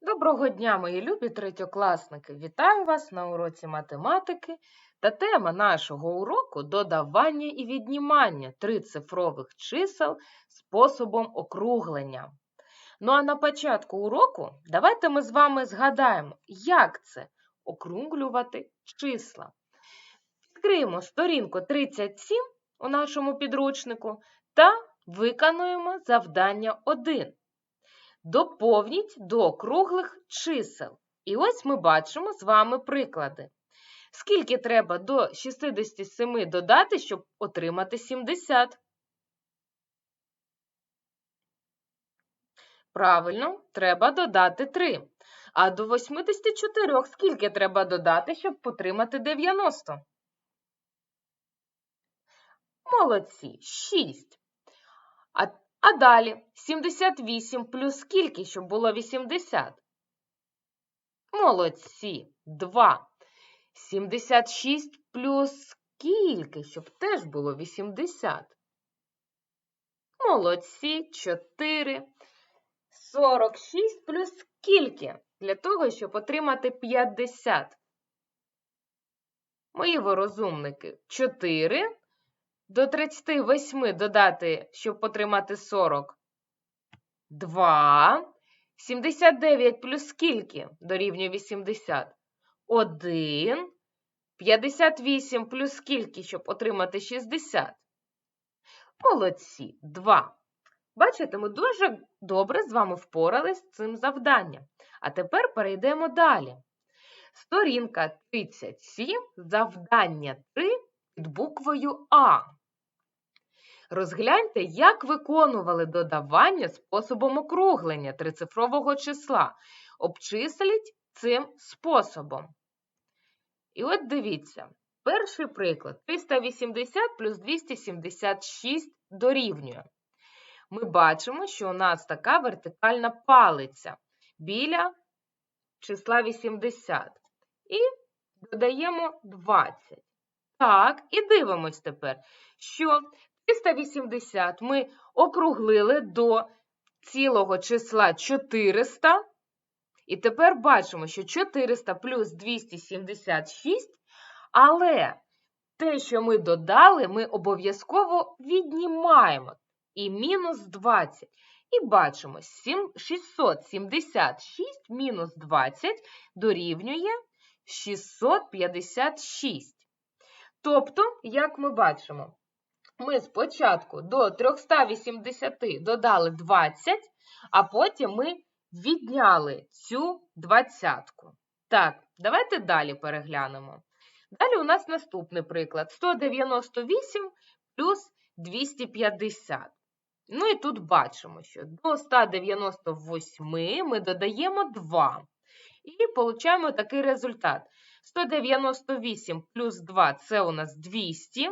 Доброго дня, мої любі третьокласники! Вітаю вас на уроці математики та тема нашого уроку додавання і віднімання трицифрових чисел способом округлення. Ну а на початку уроку давайте ми з вами згадаємо, як це округлювати числа. Відкриємо сторінку 37 у нашому підручнику та виконуємо завдання 1. Доповніть до круглих чисел. І ось ми бачимо з вами приклади. Скільки треба до 67 додати, щоб отримати 70? Правильно, треба додати 3. А до 84 скільки треба додати, щоб отримати 90? Молодці, 6. А а далі 78 плюс скільки, щоб було 80? Молодці. 2. 76 плюс скільки, щоб теж було 80? Молодці. 4. 46 плюс скільки? Для того, щоб отримати 50. Мої ви розумники. 4. До 38 додати, щоб отримати 40. 2. 79 плюс скільки дорівнює 80? 1. 58 плюс скільки, щоб отримати 60? Молодці. 2. Бачите, ми дуже добре з вами впорались з цим завданням. А тепер перейдемо далі. Сторінка 37, завдання 3 під буквою А. Розгляньте, як виконували додавання способом округлення трицифрового числа. Обчисліть цим способом. І от дивіться, перший приклад: 380 плюс 276 дорівнює. Ми бачимо, що у нас така вертикальна палиця біля числа 80. І додаємо 20. Так, і дивимось тепер, що 380 ми округлили до цілого числа 400. І тепер бачимо, що 400 плюс 276, але те, що ми додали, ми обов'язково віднімаємо. І мінус 20. І бачимо, 676 мінус 20 дорівнює 656. Тобто, як ми бачимо, ми спочатку до 380 додали 20, а потім ми відняли цю двадцятку. Так, давайте далі переглянемо. Далі у нас наступний приклад: 198 плюс 250. Ну і тут бачимо, що до 198 ми додаємо 2. І отримуємо такий результат. 198 плюс 2 це у нас 200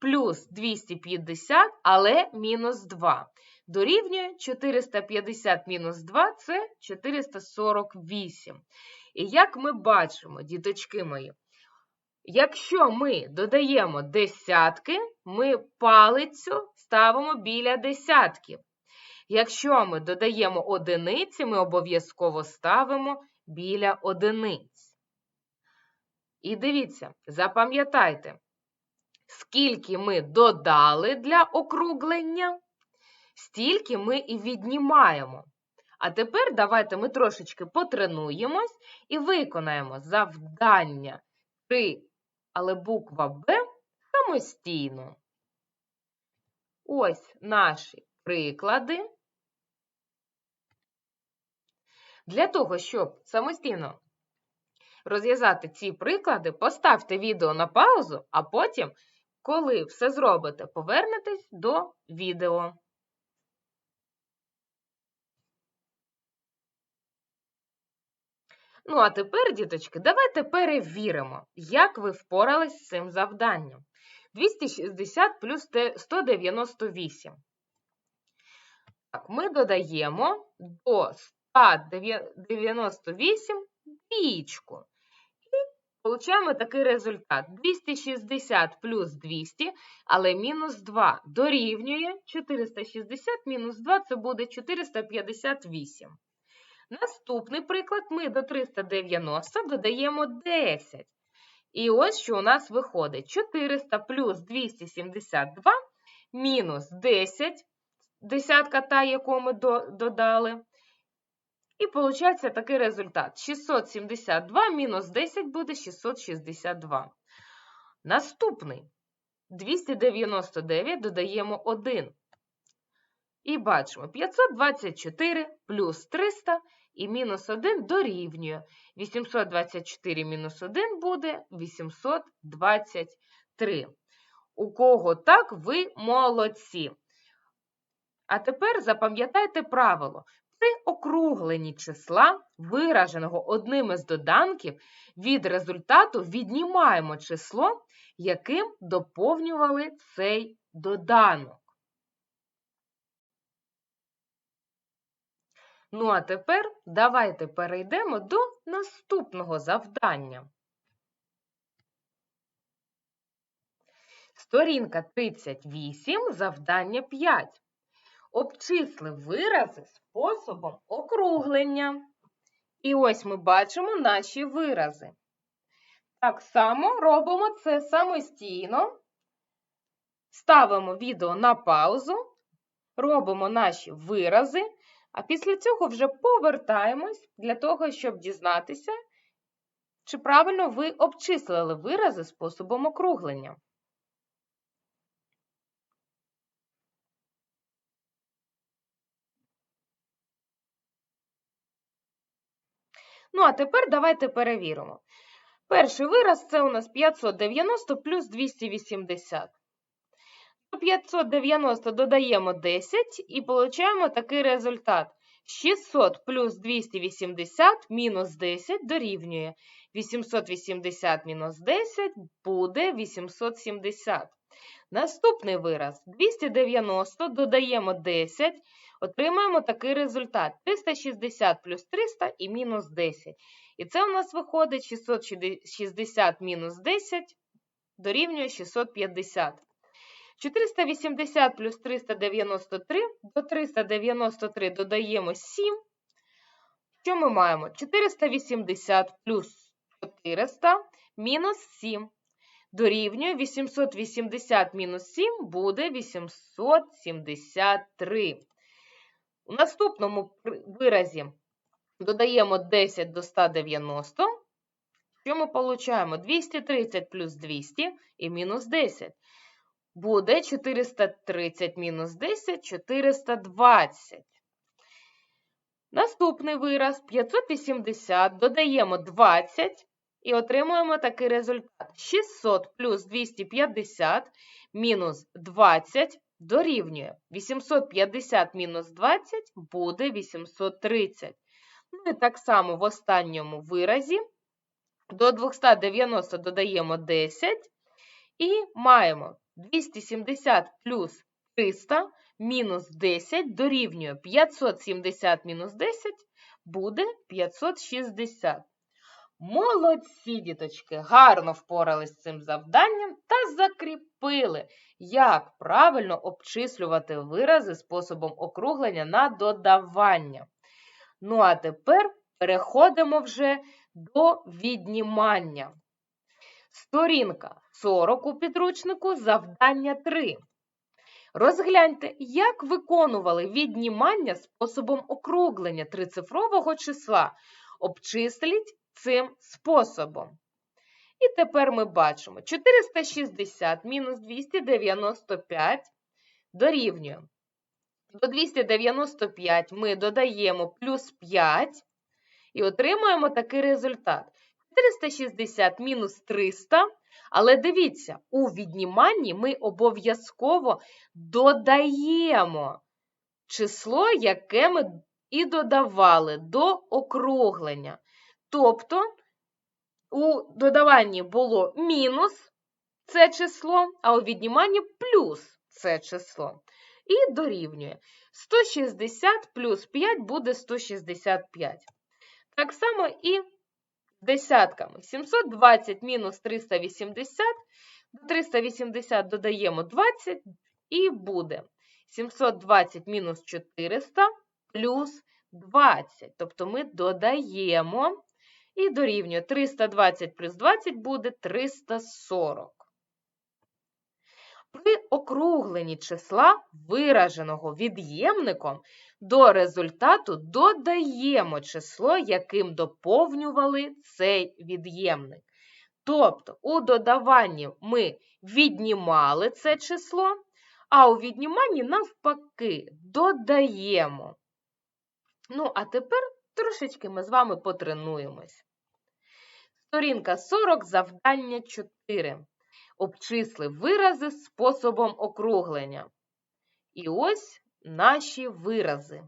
плюс 250, але мінус 2. Дорівнює 450 мінус 2 це 448. І як ми бачимо, діточки мої, якщо ми додаємо десятки, ми палицю ставимо біля десятків. Якщо ми додаємо одиниці, ми обов'язково ставимо біля одиниць. І дивіться, запам'ятайте, Скільки ми додали для округлення, стільки ми і віднімаємо. А тепер давайте ми трошечки потренуємось і виконаємо завдання 3, але буква Б самостійно. Ось наші приклади. Для того, щоб самостійно розв'язати ці приклади, поставте відео на паузу, а потім коли все зробите, повернетесь до відео. Ну, а тепер, діточки, давайте перевіримо, як ви впорались з цим завданням. 260 плюс 198. Так, ми додаємо до 198 двічку. Получаємо такий результат. 260 плюс 200, але мінус 2 дорівнює 460 мінус 2 це буде 458. Наступний приклад ми до 390 додаємо 10. І ось що у нас виходить: 400 плюс 272 мінус 10, десятка та, яку ми додали. І виходить такий результат: 672 мінус 10 буде 662. Наступний 299 додаємо 1. І бачимо 524 плюс 300 і мінус 1 дорівнює. 824 мінус 1 буде 823. У кого так, ви молодці. А тепер запам'ятайте правило. При округленні числа, вираженого одним із доданків, від результату віднімаємо число, яким доповнювали цей доданок. Ну, а тепер давайте перейдемо до наступного завдання. Сторінка 38, завдання 5. Обчисли вирази способом округлення. І ось ми бачимо наші вирази. Так само робимо це самостійно. Ставимо відео на паузу, робимо наші вирази, а після цього вже повертаємось для того, щоб дізнатися, чи правильно ви обчислили вирази способом округлення. Ну, а тепер давайте перевіримо. Перший вираз це у нас 590 плюс 280. До 590 додаємо 10 і отримуємо такий результат. 600 плюс 280 мінус 10 дорівнює. 880 мінус 10 буде 870. Наступний вираз 290 додаємо 10, отримаємо такий результат: 360 плюс 300 і мінус 10. І це у нас виходить 660 мінус 10 дорівнює 650. 480 плюс 393 до 393 додаємо 7. Що ми маємо? 480 плюс 400 мінус 7. Дорівнює 880 мінус 7 буде 873. У наступному виразі додаємо 10 до 190. Що ми отримуємо? 230 плюс 200 і мінус 10. Буде 430 мінус 10 420. Наступний вираз 580 додаємо 20 і отримуємо такий результат. 600 плюс 250 мінус 20 дорівнює. 850 мінус 20 буде 830. Ну і так само в останньому виразі до 290 додаємо 10 і маємо 270 плюс 300 мінус 10 дорівнює 570 мінус 10 буде 560. Молодці, діточки, гарно впорались з цим завданням та закріпили, як правильно обчислювати вирази способом округлення на додавання. Ну, а тепер переходимо вже до віднімання. Сторінка 40 у підручнику завдання 3. Розгляньте, як виконували віднімання способом округлення трицифрового числа. Обчисліть цим способом. І тепер ми бачимо 460 мінус 295 дорівнює. До 295 ми додаємо плюс 5 і отримуємо такий результат. 460 мінус 300. Але дивіться, у відніманні ми обов'язково додаємо число, яке ми і додавали до округлення. Тобто у додаванні було мінус це число, а у відніманні плюс це число. І дорівнює 160 плюс 5 буде 165. Так само і десятками. 720 мінус 380, до 380 додаємо 20 і буде 720 мінус 400 плюс 20. Тобто ми додаємо і дорівнює 320 плюс 20 буде 340. При округленні числа, вираженого від'ємником, до результату додаємо число, яким доповнювали цей від'ємник. Тобто у додаванні ми віднімали це число, а у відніманні навпаки додаємо. Ну, а тепер трошечки ми з вами потренуємось. Сторінка 40, завдання 4. Обчисли вирази способом округлення. І ось наші вирази.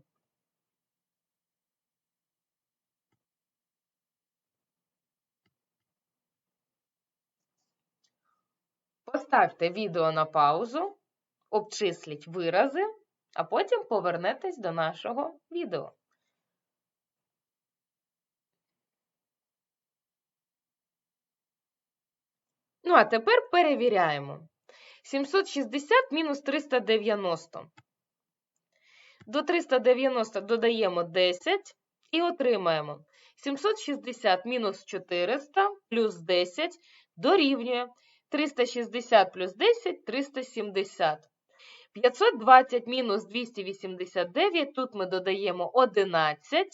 Поставте відео на паузу, обчисліть вирази, а потім повернетесь до нашого відео. Ну, а тепер перевіряємо. 760 мінус 390. До 390 додаємо 10 і отримаємо 760 мінус 400 плюс 10 дорівнює 360 плюс 10 370. 520 мінус 289, тут ми додаємо 11,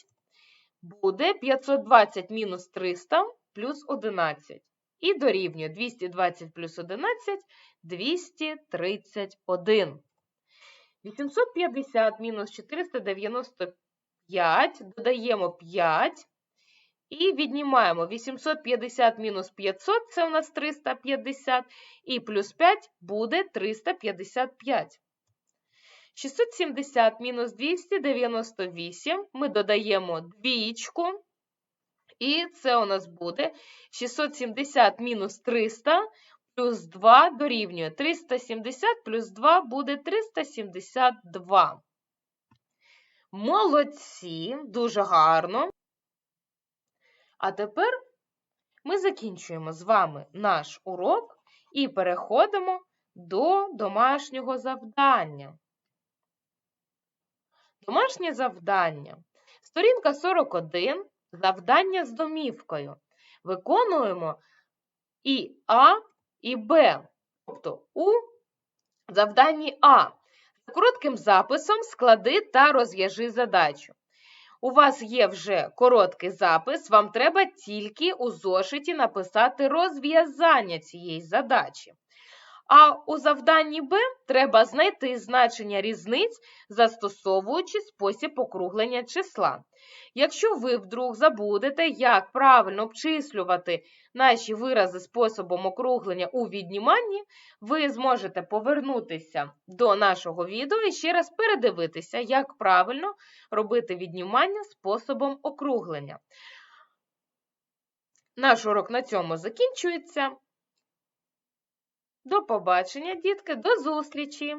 буде 520 мінус 300 плюс 11. І дорівнює 220 плюс 11 231. 850 мінус 495, додаємо 5 і віднімаємо 850 мінус 500, це у нас 350, і плюс 5 буде 355. 670 мінус 298, ми додаємо двічку, і це у нас буде 670 мінус 300 плюс 2 дорівнює 370 плюс 2 буде 372. Молодці, дуже гарно. А тепер ми закінчуємо з вами наш урок і переходимо до домашнього завдання. Домашнє завдання. Сторінка 41. Завдання з домівкою. Виконуємо і А, і Б. Тобто у завданні А. За коротким записом склади та розв'яжи задачу. У вас є вже короткий запис, вам треба тільки у зошиті написати розв'язання цієї задачі. А у завданні Б треба знайти значення різниць, застосовуючи спосіб округлення числа. Якщо ви вдруг забудете, як правильно обчислювати наші вирази способом округлення у відніманні, ви зможете повернутися до нашого відео і ще раз передивитися, як правильно робити віднімання способом округлення. Наш урок на цьому закінчується. До побачення, дітки, до зустрічі!